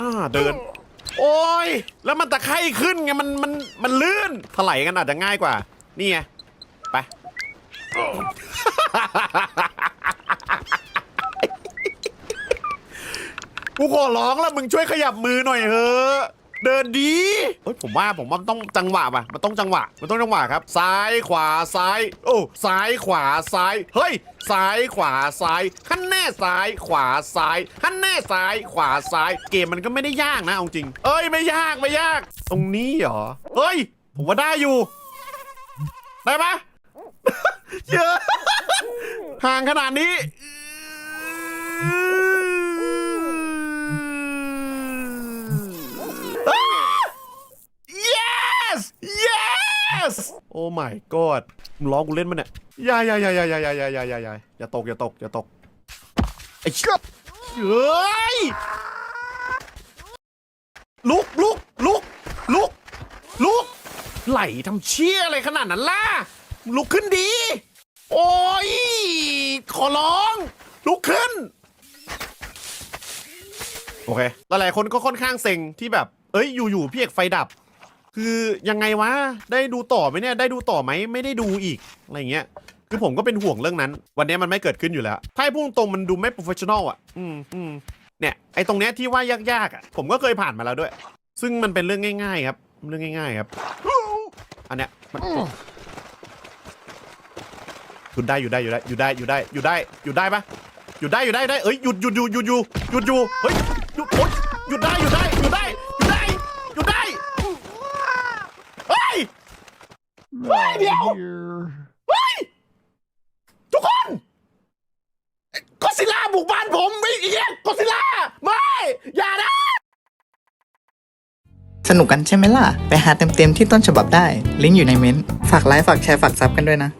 อ่าเดิน โอ้ย แล้วมันตะไคร่ขึ้นไง มัน มัน มันลื่น ถลายกันอาจจะง่ายกว่า นี่ไง ไป กูขอร้องแล้วมึงช่วยขยับมือหน่อยเถอะ เดินดีเฮ้ยผมว่าผมว่ามันต้องจังหวะป่ะมันต้องจังหวะ มันต้องจังหวะครับ ซ้ายขวาซ้าย โอ้ซ้ายขวาซ้ายเฮ้ย ซ้ายขวาซ้ายขั้นแน่ซ้ายขวาซ้ายขั้นแน่ซ้ายขวาซ้าย เกมมันก็ไม่ได้ยากนะเอาจริง เอ้ยไม่ยากไม่ยาก ตรงนี้เหรอเฮ้ย ผมว่าได้อยู่ได้ปะ เยอะห่างขนาดนี้ อ้า yes yes โอ้ my god มึงล้อกูเล่นมันเนี่ยอย่าอย่าอย่าอย่าอย่าอย่าอย่าอย่าอย่าอย่าอย่าตกอย่าตกอย่าตกไอ้เชี่ยเฮ้ยลุกลุกลุกลุกลุกไหลทำเชี่ยอะไรขนาดนั้นล่ะลุกขึ้นดี โอ้ยขอร้อง ลุกขึ้น โอเค หลายๆคนก็ค่อนข้างเซ็งที่แบบ เอ้ยอยู่ๆพี่เอกไฟดับ คือยังไงวะ ได้ดูต่อไหมเนี่ย ได้ดูต่อไหมไม่ได้ดูอีก อะไรเงี้ย คือผมก็เป็นห่วงเรื่องนั้น วันนี้มันไม่เกิดขึ้นอยู่แล้วถ้าพูดตรงมันดูไม่โปรเฟชชั่นอลอะ อืมอืมเนี่ยไอ้ตรงเนี้ยที่ว่ายากๆอะ ผมก็เคยผ่านมาแล้วด้วย ซึ่งมันเป็นเรื่องง่าย ๆ ครับ เรื่องง่าย ๆ ครับ อันเนี้ยมันหยุดได้อยู่ได้อยู่ได้อยู่ได้อยู่ได้อยู่ได้อยู่ได้ปะหยุดได้อยู่ได้ได้เอ้ยหยุดหยุดหยุดหยุดหยุดหยุดอยู่เฮ้ยหยุดโอ๊ยหยุดได้หยุดได้หยุดได้หยุดได้หยุดได้เฮ้ย เฮ้ยเดี๋ยวเฮ้ยทุกคนก็ซิล่าบุกบ้านผมไม่เอียก็ซิล่าไม่อย่านะ สนุกกันใช่ไหมล่ะ ไปหาเต็มๆที่ต้นฉบับได้ ลิงก์อยู่ในเม้นต์ฝากไลค์ ฝากแชร์ ฝากซับกันด้วยนะ